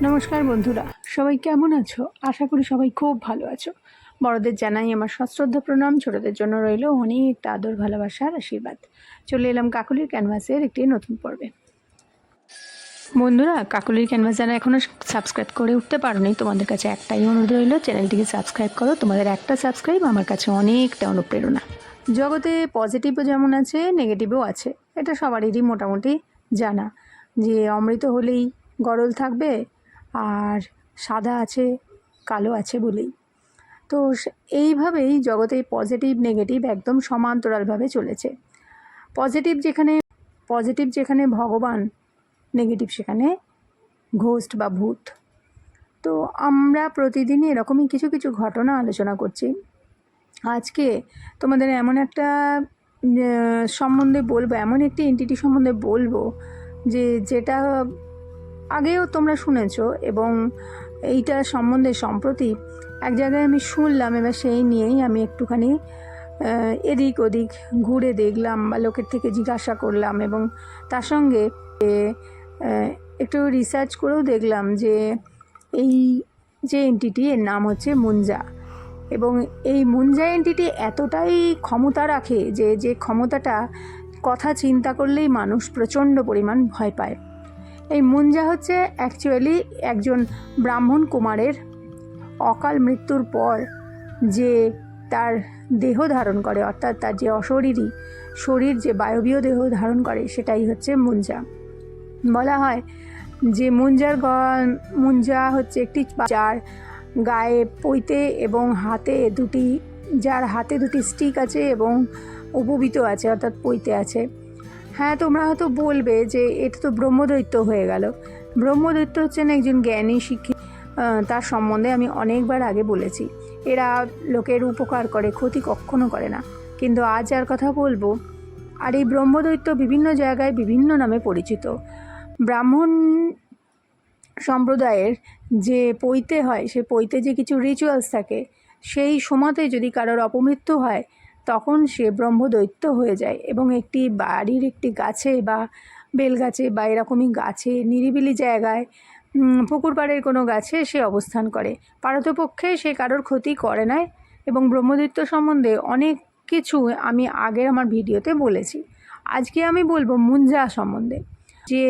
নমস্কার বন্ধুরা, সবাই কেমন আছো? আশা করি সবাই খুব ভালো আছো। বড়দের জানাই আমার সশ্রদ্ধ প্রণাম, ছোটদের জন্য রইল অনেক আদর ভালোবাসার আশীর্বাদ। চলে এলাম কাকুলির ক্যানভাসের একটি নতুন পর্বে। বন্ধুরা, কাকুলির ক্যানভাস যারা এখনও সাবস্ক্রাইব করে উঠতে পারোনি, তোমাদের কাছে একটাই অনুরোধ রইল, চ্যানেলটিকে সাবস্ক্রাইব করো। তোমাদের একটা সাবস্ক্রাইব আমার কাছে অনেকটা অনুপ্রেরণা। জগতে পজিটিভও যেমন আছে নেগেটিভও আছে, এটা সবারই মোটামুটি জানা যে অমৃত হলেই গরল থাকবে আর সাদা আছে, কালো আছে বলেই। তো এইভাবেই জগতে পজিটিভ নেগেটিভ একদম সমান্তরালভাবে চলেছে। পজিটিভ যেখানে পজিটিভ যেখানে ভগবান নেগেটিভ সেখানে ঘোস্ট বা ভূত। তো আমরা প্রতিদিনই এরকমই কিছু কিছু ঘটনা আলোচনা করছি। আজকে তোমাদের এমন একটা সম্বন্ধে বলব, এমন একটি এন্টিটি সম্বন্ধে বলব যে যেটা আগেও তোমরা শুনেছ এবং এইটা সম্বন্ধে সম্প্রতি এক জায়গায় আমি শুনলাম, এবার সেই নিয়েই আমি একটুখানি এদিক ওদিক ঘুরে দেখলাম বা লোকের থেকে জিজ্ঞাসা করলাম এবং তার সঙ্গে একটু রিসার্চ করেও দেখলাম যে এই যে এন্টিটি এর নাম হচ্ছে মুঞ্জা এবং এই মুঞ্জা এনটিটি এতটাই ক্ষমতা রাখে যে যে ক্ষমতাটা কথা চিন্তা করলেই মানুষ প্রচণ্ড পরিমাণ ভয় পায়। এই মুঞ্জা হচ্ছে অ্যাকচুয়ালি একজন ব্রাহ্মণ কুমারের অকাল মৃত্যুর পর যে তার দেহ ধারণ করে, অর্থাৎ তার যে অশরীরী শরীর, যে বায়বীয় দেহ ধারণ করে, সেটাই হচ্ছে মুঞ্জা বলা হয় যে মুঞ্জার গ- মুঞ্জা হচ্ছে একটি যার গায়ে পৈতে এবং হাতে দুটি, যার হাতে দুটি স্টিক আছে এবং উপবিত আছে, অর্থাৎ পৈতে আছে। হ্যাঁ তোমরা হয়তো বলবে যে এটা তো ব্রহ্মদৈত্য হয়ে গেল। ব্রহ্মদৈত্য হচ্ছেন একজন জ্ঞানী শিক্ষিত তার সম্বন্ধে আমি অনেকবার আগে বলেছি। এরা লোকের উপকার করে, ক্ষতি কখনো করে না। কিন্তু আজ আর কথা বলব, আর এই ব্রহ্মদৈত্য বিভিন্ন জায়গায় বিভিন্ন নামে পরিচিত। ব্রাহ্মণ সম্প্রদায়ের যে পৈতে হয়, সে পৈতে যে কিছু রিচুয়ালস থাকে, সেই সময়তে যদি কারোর অপমৃত্যু হয় তখন সে ব্রহ্মদৈত্য হয়ে যায় এবং একটি বাড়ির একটি গাছে বা বেলগাছে বা এরকমই গাছে নিরিবিলি জায়গায় পুকুর পাড়ের কোনো গাছে সে অবস্থান করে। পারতপক্ষে সে কারোর ক্ষতি করে না এবং ব্রহ্মদৈত্য সম্বন্ধে অনেক কিছু আমি আগের আমার ভিডিওতে বলেছি। আজকে আমি বলব মুঞ্জা সম্বন্ধে, যে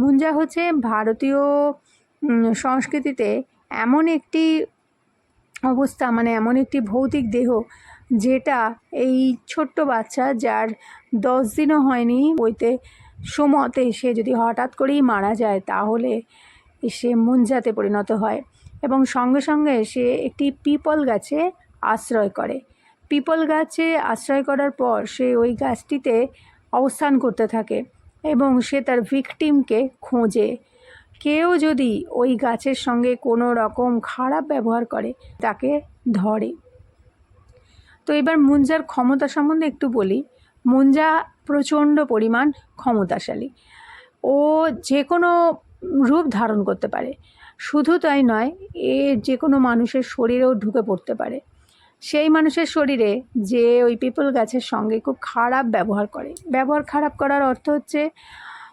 মুঞ্জা হচ্ছে ভারতীয় সংস্কৃতিতে এমন একটি অবস্থা মানে এমন একটি ভৌতিক দেহ যেটা এই ছোট্ট বাচ্চা যার দশ দিনও হয়নি বইতে সময়তে সে যদি হঠাৎ করেই মারা যায় তাহলে সে মুঞ্জাতে পরিণত হয় এবং সঙ্গে সঙ্গে সে একটি পিপল গাছে আশ্রয় করে। পিপল গাছে আশ্রয় করার পর সে ওই গাছটিতে অবস্থান করতে থাকে এবং সে তার ভিকটিমকে খোঁজে। কেউ যদি ওই গাছের সঙ্গে কোনো রকম খারাপ ব্যবহার করে, তাকে ধরে। তো এবার মুঞ্জার ক্ষমতা সম্বন্ধে একটু বলি। মুঞ্জা প্রচণ্ড পরিমাণ ক্ষমতাশালী। ও যে কোনো রূপ ধারণ করতে পারে। শুধু তাই নয়, এ যে কোনো মানুষের শরীরেও ঢুকে পড়তে পারে। সেই মানুষের শরীরে যে ওই পিপল গাছের সঙ্গে খুব খারাপ ব্যবহার করে। ব্যবহার খারাপ করার অর্থ হচ্ছে,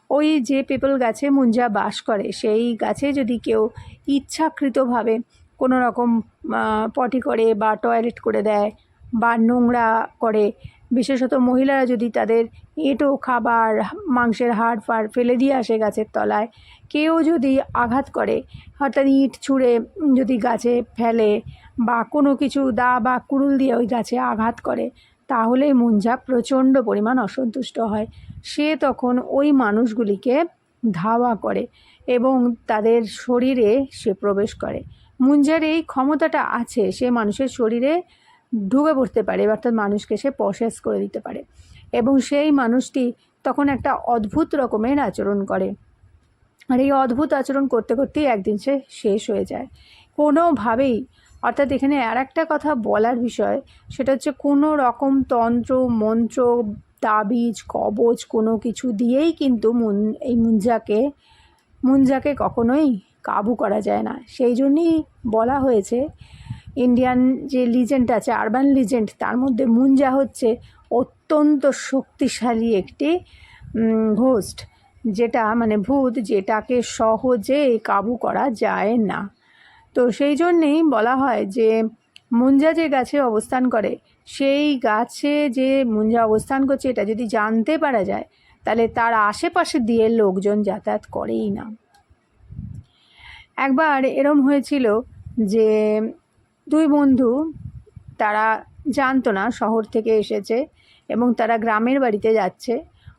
ওই যে পিপল গাছে মুঞ্জা বাস করে, সেই গাছে যদি কেউ ইচ্ছাকৃতভাবে কোনো রকম পটি করে বা টয়লেট করে দেয় বা নোংরা করে। বিশেষত মহিলারা যদি তাদের এঁটো খাবার, মাংসের হাড় ফাড় ফেলে দিয়ে আসে গাছের তলায়, কেউ যদি আঘাত করে, অর্থাৎ ইট ছুঁড়ে যদি গাছে ফেলে বা কোনো কিছু দা বা কুড়ুল দিয়ে ওই গাছে আঘাত করে, তাহলে মুঞ্জা প্রচণ্ড পরিমাণ অসন্তুষ্ট হয়। সে তখন ওই মানুষগুলিকে ধাওয়া করে এবং তাদের শরীরে সে প্রবেশ করে। মুঞ্জার এই ক্ষমতাটা আছে, সে মানুষের শরীরে ঢুকে পড়তে পারে, অর্থাৎ মানুষকে সে প্রসেস করে দিতে পারে। এবং সেই মানুষটি তখন একটা অদ্ভুত রকমের আচরণ করে। আর এই অদ্ভুত আচরণ করতে করতেই একদিন সে শেষ হয়ে যায়। কোনোভাবেই, অর্থাৎ এখানে আর একটা কথা বলার বিষয়, সেটা হচ্ছে কোনো রকম তন্ত্র, মন্ত্র, তাবিজ, কবচ কোনো কিছু দিয়েই কিন্তু মুন, এই মুঞ্জাকে মুঞ্জাকে কখনোই কাবু করা যায় না। সেই জন্যই বলা হয়েছে ইন্ডিয়ান যে লিজেন্ড আছে আরবান লিজেন্ড তার মধ্যে মুঞ্জা হচ্ছে অত্যন্ত শক্তিশালী একটি ঘোস্ট যেটা মানে ভূত যেটাকে সহজে কাবু করা যায় না। তো সেই জন্যেই বলা হয় যে মুঞ্জা যে গাছে অবস্থান করে, সেই গাছে যে মুঞ্জা অবস্থান করছে, এটা যদি জানতে পারা যায়, তাহলে তার আশেপাশে দিয়ে লোকজন যাতায়াত করেই না। একবার এরম হয়েছিল যে দুই বন্ধু, তারা জানতো না শহর থেকে এসেছে এবং তারা গ্রামের বাড়িতে যাচ্ছে।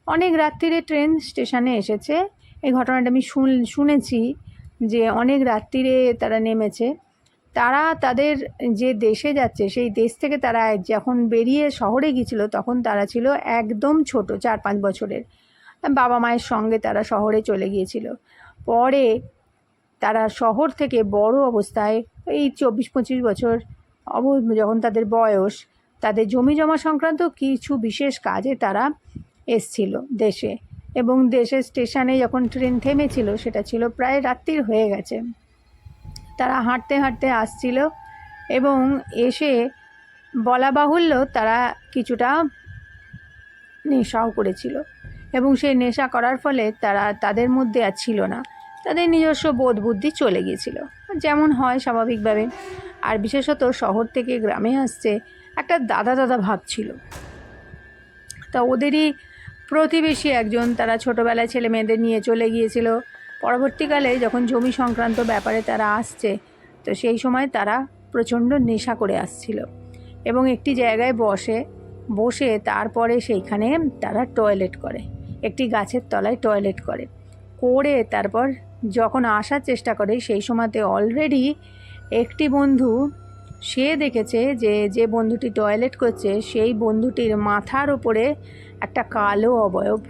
অনেক রাত্রিরে ট্রেন স্টেশনে এসেছে। এই ঘটনাটা আমি শুন, শুনেছি যে অনেক রাত্রিরে তারা নেমেছে। তারা তাদের যে দেশে যাচ্ছে, সেই দেশ থেকে তারা যখন বেরিয়ে শহরে গিয়েছিল, তখন তারা ছিল একদম ছোট, চার পাঁচ বছরের। বাবা মায়ের সঙ্গে তারা শহরে চলে গিয়েছিল। পরে তারা শহর থেকে বড় অবস্থায় এই চব্বিশ, পঁচিশ বছর অব, যখন তাদের বয়স, তাদের জমি জমা সংক্রান্ত কিছু বিশেষ কাজে তারা এসছিল দেশে। এবং দেশের স্টেশনে যখন ট্রেন থেমেছিল, সেটা ছিল প্রায় রাত্রির হয়ে গেছে। তারা হাঁটতে হাঁটতে আসছিল এবং এসে বলা বাহুল্য তারা কিছুটা নেশাও করেছিল। এবং সেই নেশা করার ফলে তারা তাদের মধ্যে আর ছিল না। তাদের নিজস্ব বোধ বুদ্ধি চলে গিয়েছিল। যেমন হয় স্বাভাবিকভাবে। আর বিশেষত শহর থেকে গ্রামে আসছে একটা দাদা দাদা ভাব ছিল। তা ওদেরই প্রতিবেশী একজন তারা ছোটোবেলায় ছেলে মেয়েদের নিয়ে চলে গিয়েছিল। পরবর্তীকালে যখন জমি সংক্রান্ত ব্যাপারে তারা আসছে, তো সেই সময় তারা প্রচণ্ড নেশা করে আসছিল। এবং একটি জায়গায় বসে বসে তারপরে সেইখানে তারা টয়লেট করে। একটি গাছের তলায় টয়লেট করে। করে তারপর যখন আসার চেষ্টা করে, সেই সময়তে অলরেডি একটি বন্ধু সে দেখেছে যে যে বন্ধুটি টয়লেট করছে, সেই বন্ধুটির মাথার ওপরে একটা কালো অবয়ব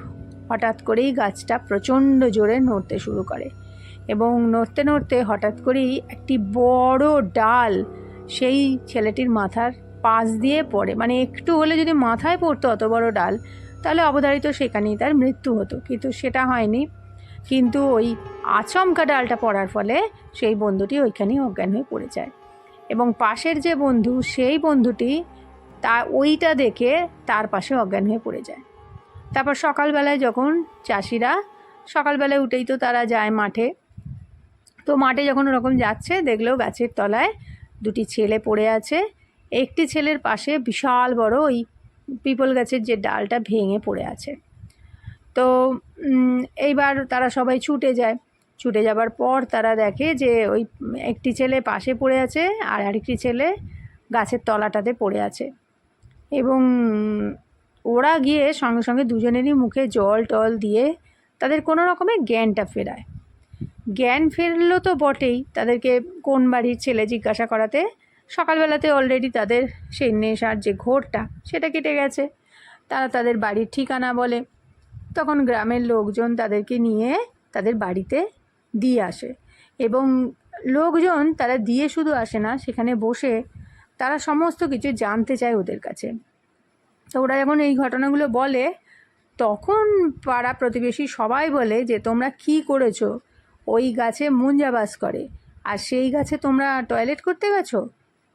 হঠাৎ করেই গাছটা প্রচণ্ড জোরে নড়তে শুরু করে এবং নড়তে নড়তে হঠাৎ করেই একটি বড় ডাল সেই ছেলেটির মাথার পাশ দিয়ে পড়ে। মানে একটু হলে যদি মাথায় পড়তো অত বড় ডাল, তাহলে অবধারিত সেখানেই তার মৃত্যু হতো। কিন্তু সেটা হয়নি। কিন্তু ওই আচমকা ডালটা পড়ার ফলে সেই বন্ধুটি ওইখানেই অজ্ঞান হয়ে পড়ে যায়। এবং পাশের যে বন্ধু, সেই বন্ধুটি তা ওইটা দেখে তার পাশে অজ্ঞান হয়ে পড়ে যায়। তারপর সকালবেলায় যখন চাষিরা, সকালবেলায় উঠেই তো তারা যায় মাঠে। তো মাঠে যখন ওরকম যাচ্ছে, দেখলেও গাছের তলায় দুটি ছেলে পড়ে আছে। একটি ছেলের পাশে বিশাল বড় ওই পিপল গাছের যে ডালটা ভেঙে পড়ে আছে। তো এইবার তারা সবাই ছুটে যায়। ছুটে যাবার পর তারা দেখে যে ওই একটি ছেলে পাশে পড়ে আছে আর আরেকটি ছেলে গাছের তলাটাতে পড়ে আছে। এবং ওরা গিয়ে সঙ্গে সঙ্গে দুজনেরই মুখে জল টল দিয়ে তাদের কোনো রকমে জ্ঞানটা ফেরায়। জ্ঞান ফেরলো তো বটেই তাদেরকে কোন বাড়ির ছেলে জিজ্ঞাসা করাতে। সকালবেলাতে অলরেডি তাদের সেই নেশার যে ঘোরটা সেটা কেটে গেছে। তারা তাদের বাড়ির ঠিকানা বলে। তখন গ্রামের লোকজন তাদেরকে নিয়ে তাদের বাড়িতে দিয়ে আসে। এবং লোকজন তারা দিয়ে শুধু আসে না, সেখানে বসে তারা সমস্ত কিছু জানতে চায় ওদের কাছে। তো ওরা যখন এই ঘটনাগুলো বলে, তখন পাড়া প্রতিবেশী সবাই বলে যে, তোমরা কি করেছ? ওই গাছে মুঞ্জা বাস করে। আর সেই গাছে তোমরা টয়লেট করতে গেছো?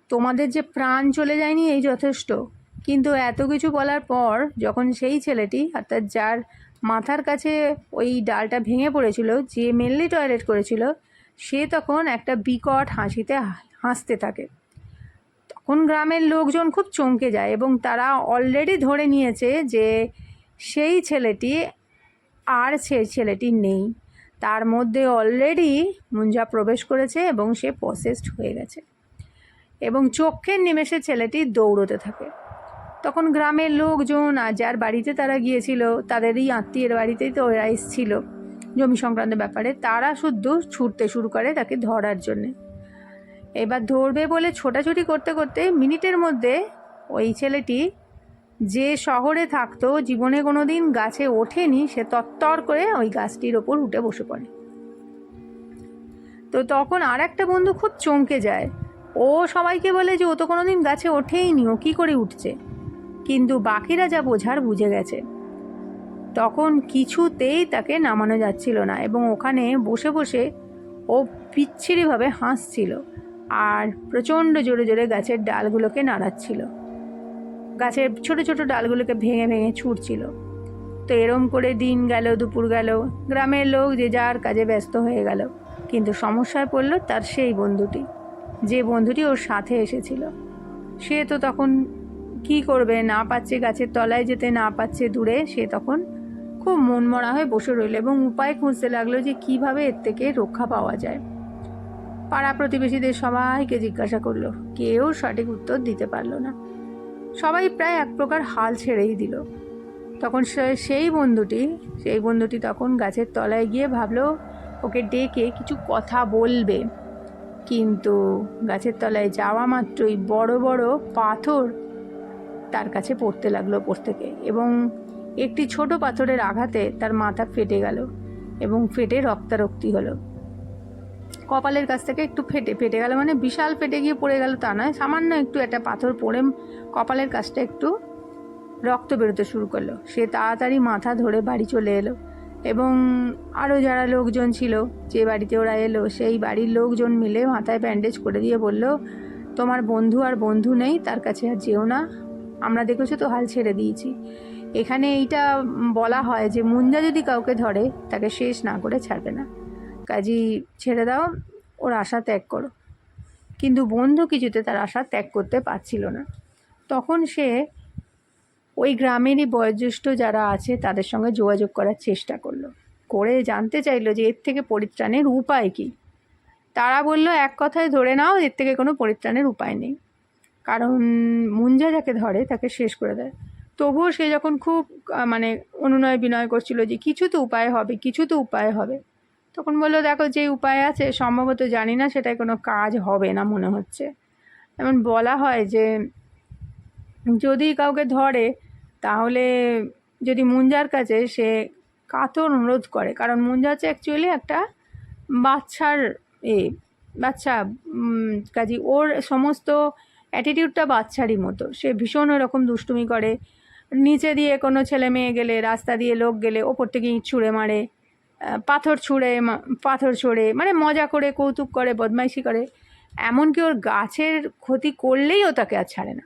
তোমাদের যে প্রাণ চলে যায়নি এই যথেষ্ট। কিন্তু এত কিছু বলার পর যখন সেই ছেলেটি, অর্থাৎ যার মাথার কাছে ওই ডালটা ভেঙে পড়েছিল, যে মেনলি টয়লেট করেছিল, সে তখন একটা বিকট হাসিতে হাসতে থাকে। তখন গ্রামের লোকজন খুব চমকে যায় এবং তারা অলরেডি ধরে নিয়েছে যে সেই ছেলেটি আর সেই ছেলেটি নেই। তার মধ্যে অলরেডি মুঞ্জা প্রবেশ করেছে এবং সে প্রসেসড হয়ে গেছে। এবং চোখের নিমেষে ছেলেটি দৌড়তে থাকে। তখন গ্রামের লোকজন আর যার বাড়িতে তারা গিয়েছিল, তাদেরই আত্মীয়ের বাড়িতেই তো ওরা এসেছিল জমি সংক্রান্ত ব্যাপারে, তারা শুদ্ধ ছুটতে শুরু করে তাকে ধরার জন্যে। এবার ধরবে বলে ছোটাছুটি করতে করতে মিনিটের মধ্যে ওই ছেলেটি যে শহরে থাকতো, জীবনে কোনো দিন গাছে ওঠেনি, সে তত্তর করে ওই গাছটির ওপর উঠে বসে পড়ে। তো তখন আর একটা বন্ধু খুব চমকে যায়। ও সবাইকে বলে যে, ও তো কোনো দিন গাছে ওঠেইনি, ও কী করে উঠছে? কিন্তু বাকিরা যা বোঝার বুঝে গেছে। তখন কিছুতেই তাকে নামানো যাচ্ছিল না এবং ওখানে বসে বসে ও বিচ্ছিরিভাবে হাসছিল আর প্রচণ্ড জোরে জোরে গাছের ডালগুলোকে নাড়াচ্ছিল। গাছের ছোট ছোট ডালগুলোকে ভেঙে ভেঙে ছুটছিল তো এরম করে দিন গেল, দুপুর গেল, গ্রামের লোক যে যার কাজে ব্যস্ত হয়ে গেল। কিন্তু সমস্যায় পড়ল তার সেই বন্ধুটি, যে বন্ধুটি ওর সাথে এসেছিল। সে তো তখন কি করবে? না পাচ্ছে গাছের তলায় যেতে, না পাচ্ছে দূরে? সে তখন খুব মনমরা হয়ে বসে রইল এবং উপায় খুঁজতে লাগল যে কীভাবে এর থেকে রক্ষা পাওয়া যায়। পাড়া প্রতিবেশীদের সবাইকে জিজ্ঞাসা করল। কেউ সঠিক উত্তর দিতে পারল না। সবাই প্রায় এক প্রকার হাল ছেড়েই দিল। তখন সেই বন্ধুটি সেই বন্ধুটি তখন গাছের তলায় গিয়ে ভাবলো, ওকে ডেকে কিছু কথা বলবে। কিন্তু গাছের তলায় যাওয়া মাত্রই বড় বড় পাথর তার কাছে পড়তে লাগল ওপর থেকে এবং একটি ছোট পাথরের আঘাতে তার মাথা ফেটে গেল এবং ফেটে রক্তারক্তি হলো। কপালের কাছ থেকে একটু ফেটে ফেটে গেল মানে বিশাল ফেটে গিয়ে পড়ে গেল তা নয়, সামান্য একটু একটা পাথর পড়ে কপালের কাছটা একটু রক্ত বেরোতে শুরু করল। সে তাড়াতাড়ি মাথা ধরে বাড়ি চলে এলো এবং আরও যারা লোকজন ছিল যে বাড়িতে ওরা এলো, সেই বাড়ির লোকজন মিলে মাথায় ব্যান্ডেজ করে দিয়ে বলল, তোমার বন্ধু আর বন্ধু নেই, তার কাছে আর যেও না আমরা দেখেছ তো, হাল ছেড়ে দিয়েছি। এখানে এইটা বলা হয় যে, মুঞ্জা যদি কাউকে ধরে, তাকে শেষ না করে ছাড়বে না। কাজী, ছেড়ে দাও, ওর আশা ত্যাগ করো। কিন্তু বন্ধু কিছুতে তার আশা ত্যাগ করতে পারছিল না। তখন সে ওই গ্রামেরই বয়োজ্যেষ্ঠ যারা আছে, তাদের সঙ্গে যোগাযোগ করার চেষ্টা করল। করে জানতে চাইলো যে, এর থেকে পরিত্রাণের উপায় কী? তারা বলল, এক কথায় ধরে নাও, এর থেকে কোনো পরিত্রাণের উপায় নেই। কারণ মুঞ্জা যাকে ধরে তাকে শেষ করে দেয়। তবুও সে যখন খুব মানে অনুনয় বিনয় করছিল যে কিছু তো উপায় হবে, কিছু তো উপায় হবে, তখন বলল, দেখো যে উপায় আছে, সম্ভবত জানি না সেটাই কোনো কাজ হবে না মনে হচ্ছে। এমন বলা হয় যে, যদি কাউকে ধরে, তাহলে যদি মুঞ্জার কাছে সে কাতর অনুরোধ করে, কারণ মুঞ্জা হচ্ছে অ্যাকচুয়ালি একটা বাচ্চার এ, বাচ্চা কাজী, ওর সমস্ত অ্যাটিটিউডটা বাচ্চারই মতো। সে ভীষণ ওরকম দুষ্টুমি করে। নিচে দিয়ে কোনো ছেলে মেয়ে গেলে, রাস্তা দিয়ে লোক গেলে, ওপর থেকে ইঁট ছুঁড়ে মারে পাথর ছুঁড়ে পাথর ছোড়ে মানে মজা করে, কৌতুক করে, বদমাইশি করে। এমনকি ওর গাছের ক্ষতি করলেই ও তাকে আর ছাড়ে না।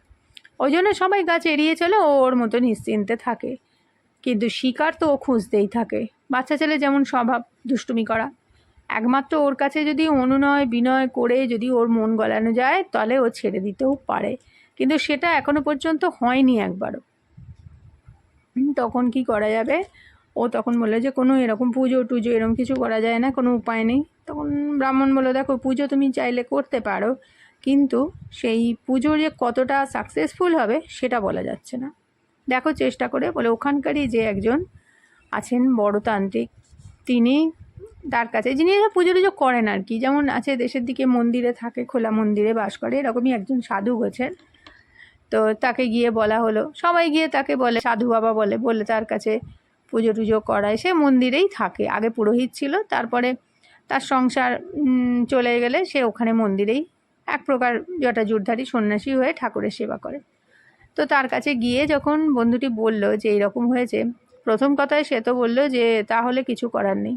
ওই জন্য সবাই গাছ এড়িয়ে চলে, ও ওর মতো নিশ্চিন্তে থাকে। কিন্তু শিকার তো ও খুঁজতেই থাকে। বাচ্চা ছেলে যেমন স্বভাব, দুষ্টুমি করা। একমাত্র ওর কাছে যদি অনুনয়, বিনয় করে যদি ওর মন গলানো যায়, তাহলে ও ছেড়ে দিতেও পারে। কিন্তু সেটা এখনও পর্যন্ত হয়নি একবারও। তখন কি করা যাবে? ও তখন বলল যে, কোনো এরকম পুজো টুজো এরকম কিছু করা যায় না, কোনো উপায় নেই। তখন ব্রাহ্মণ বলল, দেখো, পুজো তুমি চাইলে করতে পারো, কিন্তু সেই পুজো যে কতটা সাকসেসফুল হবে, সেটা বলা যাচ্ছে না। দেখো, চেষ্টা করে বলে, ওখানকারই যে একজন আছেন বড় তান্ত্রিক তিনি তার কাছে। যিনি পুজো টুজো করেন আর কি। যেমন আছে দেশের দিকে মন্দিরে থাকে, খোলা মন্দিরে বাস করে, এরকমই একজন সাধু গোছেন। তো তাকে গিয়ে বলা হলো। সবাই গিয়ে তাকে বলে, সাধু বাবা বলে বলে তার কাছে পুজো টুজো করায়। সে মন্দিরেই থাকে। আগে পুরোহিত ছিল, তারপরে তার সংসার চলে গেলে সে ওখানে মন্দিরেই এক প্রকার জটাজুরধারী সন্ন্যাসী হয়ে ঠাকুরের সেবা করে। তো তার কাছে গিয়ে যখন বন্ধুটি বলল যে, এইরকম হয়েছে, প্রথম কথায় সে তো বলল যে, তাহলে কিছু করার নেই।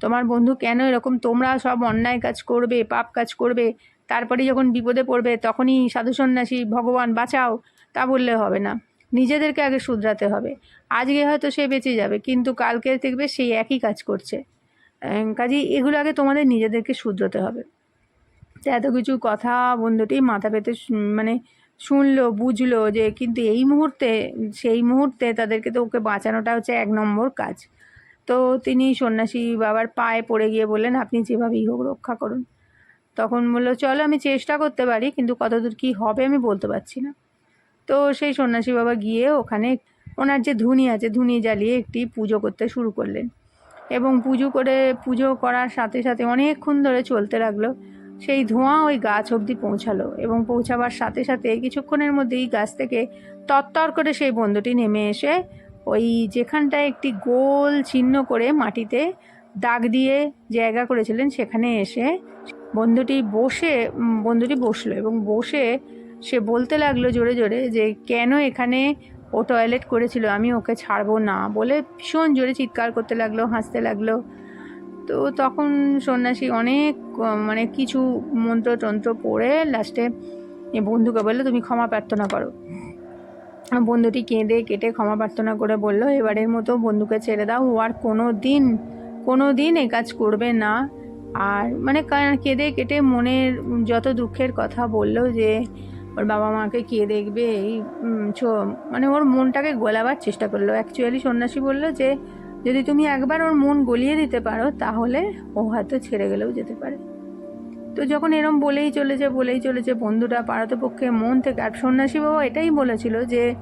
তোমার বন্ধু কেন এরকম? তোমরা সব অন্যায় কাজ করবে, পাপ কাজ করবে। তারপরে যখন বিপদে পড়বে, তখনই সাধু সন্ন্যাসী ভগবান বাঁচাও, তা বললে হবে না। নিজেদেরকে আগে শুধরাতে হবে। আজকে হয়তো সে বেঁচে যাবে, কিন্তু কালকে দেখবে সেই একই কাজ করছে। কাজেই এগুলো আগে তোমাদের নিজেদেরকে শুধরোতে হবে। তো এত কিছু কথা বন্ধুটি মাথা পেতে মানে শুনলো, বুঝলো যে কিন্তু এই মুহূর্তে, সেই মুহূর্তে তাদেরকে তো ওকে বাঁচানোটা হচ্ছে এক নম্বর কাজ। তো তিনি সন্ন্যাসী বাবার পায়ে পড়ে গিয়ে বললেন, আপনি যেভাবেই হোক রক্ষা করুন। তখন বলল, চলো, আমি চেষ্টা করতে পারি, কিন্তু কতদূর কী হবে আমি বলতে পারছি না। তো সেই সন্ন্যাসী বাবা গিয়ে ওখানে ওনার যে ধুনি আছে, ধুনি জ্বালিয়ে একটি পুজো করতে শুরু করলেন। এবং পুজো করে, পুজো করার সাথে সাথে অনেকক্ষণ ধরে চলতে লাগল। সেই ধোঁয়া ওই গাছ অবধি পৌঁছালো এবং পৌঁছাবার সাথে সাথে কিছুক্ষণের মধ্যেই গাছ থেকে তত্তর করে সেই বন্ধুটি নেমে এসে ওই যেখানটায় একটি গোল চিহ্ন করে মাটিতে দাগ দিয়ে জায়গা করেছিলেন, সেখানে এসে বন্ধুটি বসে বন্ধুটি বসল এবং বসে সে বলতে লাগল জোরে জোরে যে, কেন এখানে ও টয়লেট করেছিল? আমি ওকে ছাড়বো না। বলে ভীষণ জোরে চিৎকার করতে লাগল, হাসতে লাগল। তো তখন সন্ন্যাসী অনেক মানে কিছু মন্ত্রতন্ত্র পড়ে, লাস্টে বন্ধুকে বলল, তুমি ক্ষমা প্রার্থনা করো। বন্ধুটি কেঁদে কেটে ক্ষমা প্রার্থনা করে বলল, এবারের মতো বন্ধুকে ছেড়ে দাও, ও আর কোনো দিন কোনো দিন এই কাজ করবে না। আর মানে কেঁদে কেটে মনের যত দুঃখের কথা বলল যে, ওর বাবা মাকে কে দেখবে? এই মানে ওর মনটাকে গোলাবার চেষ্টা করল। অ্যাকচুয়ালি সন্ন্যাসী বলল যে, যদি তুমি একবার ওর মন গলিয়ে দিতে পারো, তাহলে ও হয়তো ছেড়ে গেলেও যেতে পারে। তো যখন এরম বলেই চলেছে বলেই চলেছে বন্ধুটা পারতপক্ষে মন থেকে, আর সন্ন্যাসী বাবা এটাই বলেছিল যে,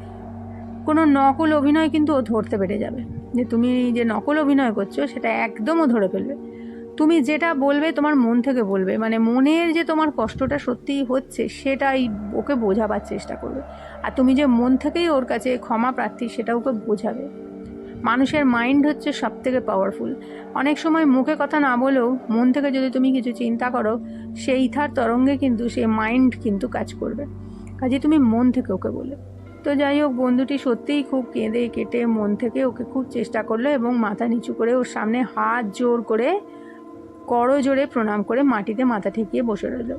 কোনো নকল অভিনয় কিন্তু ও ধরতে পেরে যাবে। যে তুমি যে নকল অভিনয় করছ, সেটা একদমও ধরে ফেলবে। তুমি যেটা বলবে, তোমার মন থেকে বলবে। মানে মনের যে তোমার কষ্টটা সত্যিই হচ্ছে, সেটাই ওকে বোঝাবার চেষ্টা করবে। আর তুমি যে মন থেকেই ওর কাছে ক্ষমা প্রার্থী সেটা ওকে বোঝাবে। মানুষের মাইন্ড হচ্ছে সব থেকে পাওয়ারফুল। অনেক সময় মুখে কথা না বলেও মন থেকে যদি তুমি কিছু চিন্তা করো সেই ইথার তরঙ্গে কিন্তু, সে মাইন্ড কিন্তু কাজ করবে। কাজে তুমি মন থেকে ওকে বলে। তো যাই হোক, বন্ধুটি সত্যিই খুব কেঁদে কেটে মন থেকে ওকে খুব চেষ্টা করল এবং মাথা নিচু করে ওর সামনে হাত জোর করে করো জোরে প্রণাম করে মাটিতে মাথা ঠেকিয়ে বসে রইল।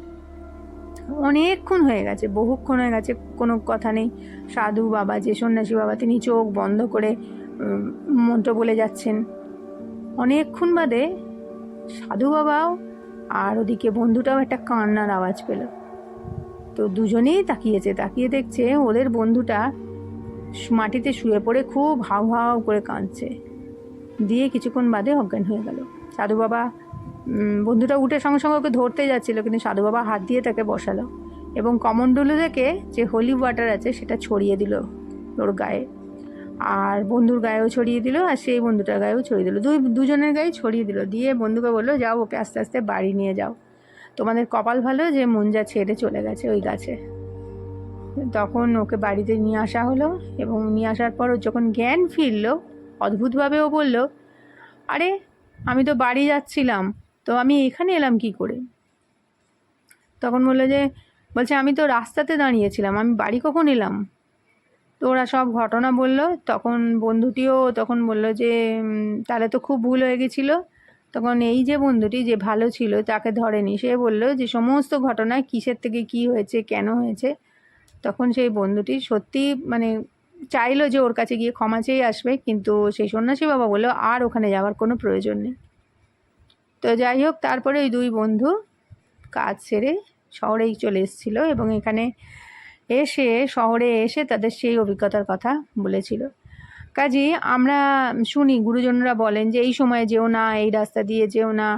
অনেকক্ষণ হয়ে গেছে, বহুক্ষণ হয়ে গেছে, কোনো কথা নেই। সাধু বাবা, যে সন্ন্যাসী বাবা, তিনি চোখ বন্ধ করে মন্ত্র বলে যাচ্ছেন। অনেকক্ষণ বাদে সাধু বাবাও আর ওদিকে বন্ধুটাও একটা কান্নার আওয়াজ পেল। তো দুজনেই তাকিয়েছে, তাকিয়ে দেখছে ওদের বন্ধুটা মাটিতে শুয়ে পড়ে খুব হাউ হাউ করে কাঁদছে। দিয়ে কিছুক্ষণ বাদে অজ্ঞান হয়ে গেল। সাধু বাবা বন্ধুটা উঠে সঙ্গে সঙ্গে ওকে ধরতে যাচ্ছিল, কিন্তু সাধু বাবা হাত দিয়ে তাকে বসালো এবং কমণ্ডলু থেকে যে হোলি ওয়াটার আছে সেটা ছড়িয়ে দিল ওর গায়ে। আর বন্ধুর গায়েও ছড়িয়ে দিল, আর সেই বন্ধুটার গায়েও ছড়িয়ে দিল। দুই, দুজনের গায়ে ছড়িয়ে দিল। দিয়ে বন্ধুকে বলল, যাও ওকে আস্তে আস্তে বাড়ি নিয়ে যাও। তোমাদের কপাল ভালো যে মুঞ্জা ছেড়ে চলে গেছে ওই গাছে। তখন ওকে বাড়িতে নিয়ে আসা হলো এবং নিয়ে আসার পর যখন জ্ঞান ফিরলো, অদ্ভুতভাবে ও বলল, আরে, আমি তো বাড়ি যাচ্ছিলাম, তো আমি এখানে এলাম কি করে? তখন বলল যে, বলছে আমি তো রাস্তাতে দাঁড়িয়েছিলাম, আমি বাড়ি কখন এলাম? তো ওরা সব ঘটনা বলল, তখন বন্ধুটিও তখন বলল যে তাহলে তো খুব ভুল হয়ে গেছিল। তখন এই যে বন্ধুটি যে ভালো ছিল, তাকে ধরেনি। সে বলল যে, সমস্ত ঘটনা কিসের থেকে কি হয়েছে, কেন হয়েছে? তখন সেই বন্ধুটি সত্যি মানে চাইলো যে ওর কাছে গিয়ে ক্ষমা চেয়ে আসবে, কিন্তু সেই সন্ন্যাসী বাবা বলল, আর ওখানে যাওয়ার কোনো প্রয়োজন নেই। তো যাই হোক, তারপরে ওই দুই বন্ধু কাজ সেরে শহরেই চলে এসেছিল এবং এখানে এসে শহরে এসে তাদের সেই অভিজ্ঞতার কথা বলেছিল। কাজে, আমরা শুনি গুরুজনরা বলেন যে, এই সময় যেও না, এই রাস্তা দিয়ে যেও না,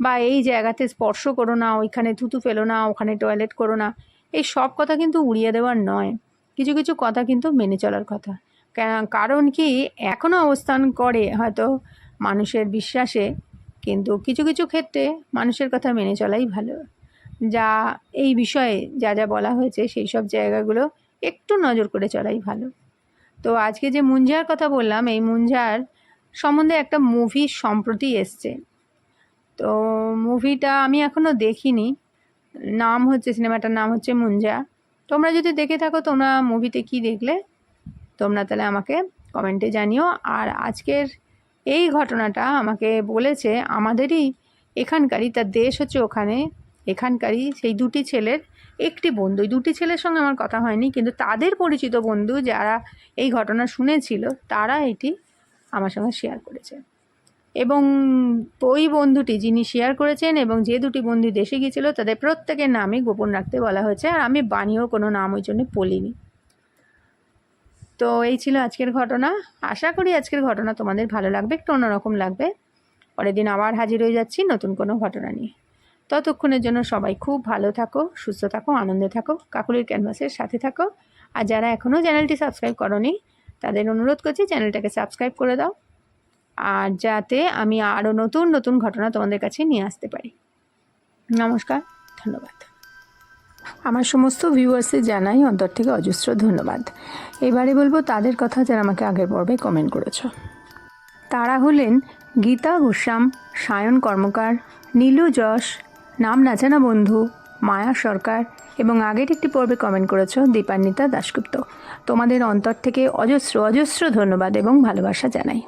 বা এই জায়গাতে স্পর্শ করো না, ওইখানে থুতু ফেলো না, ওখানে টয়লেট করো না। এই সব কথা কিন্তু উড়িয়ে দেওয়ার নয়। কিছু কিছু কথা কিন্তু মেনে চলার কথা। কারণ কি এখনও অবস্থান করে হয়তো মানুষের বিশ্বাসে, কিন্তু কিছু কিছু ক্ষেত্রে মানুষের কথা মেনে চলাই ভালো। যা এই বিষয়ে যা যা বলা হয়েছে সেই সব জায়গাগুলো একটু নজর করে চলাই ভালো। তো আজকে যে মুঞ্জার কথা বললাম, এই মুঞ্জার সম্বন্ধে একটা মুভি সম্প্রতি এসছে। তো মুভিটা আমি এখনও দেখিনি। নাম হচ্ছে, সিনেমাটার নাম হচ্ছে মুঞ্জা তোমরা যদি দেখে থাকো তোমরা মুভিতে কি দেখলে, তোমরা তাহলে আমাকে কমেন্টে জানিও। আর আজকের এই ঘটনাটা আমাকে বলেছে, আমাদেরই এখানকারই, তার দেশ হচ্ছে ওখানে এখানকারই সেই দুটি ছেলের একটি বন্ধু। দুটি ছেলের সঙ্গে আমার কথা হয়নি, কিন্তু তাদের পরিচিত বন্ধু যারা এই ঘটনা শুনেছিল, তারা এটি আমার সঙ্গে শেয়ার করেছে। এবং ওই বন্ধুটি যিনি শেয়ার করেছেন এবং যে দুটি বন্ধু দেশে গিয়েছিল, তাদের প্রত্যেকের নামই গোপন রাখতে বলা হয়েছে, আর আমি বানিয়েও কোনো নাম ওই জন্য বলিনি। তো এই ছিল আজকের ঘটনা। আশা করি আজকের ঘটনা তোমাদের ভালো লাগবে, একটু অন্যরকম লাগবে। পরের দিন আবার হাজির হয়ে যাচ্ছি নতুন কোনো ঘটনা নিয়ে। ততক্ষণের জন্য সবাই খুব ভালো থাকো, সুস্থ থাকো, আনন্দে থাকো, কাকুলির ক্যানভাসের সাথে থাকো। আর যারা এখনও চ্যানেলটি সাবস্ক্রাইব করনি, তাদের অনুরোধ করছি চ্যানেলটাকে সাবস্ক্রাইব করে দাও। আর যাতে আমি আরও নতুন নতুন ঘটনা তোমাদের কাছে নিয়ে আসতে পারি। নমস্কার, ধন্যবাদ। আমার সমস্ত ভিউয়ার্সে জানাই অন্তর থেকে অজস্র ধন্যবাদ। এবারে বলব তাদের কথা যারা আমাকে আগের পর্বে কমেন্ট করেছ। তারা হলেন গীতা গোস্বাম, সায়ন কর্মকার, নীলু যশ নাম না জানা বন্ধু, মায়া সরকার এবং আগের একটি পর্বে কমেন্ট করেছ দীপান্বিতা দাশগুপ্ত। তোমাদের অন্তর থেকে অজস্র অজস্র ধন্যবাদ এবং ভালোবাসা জানাই।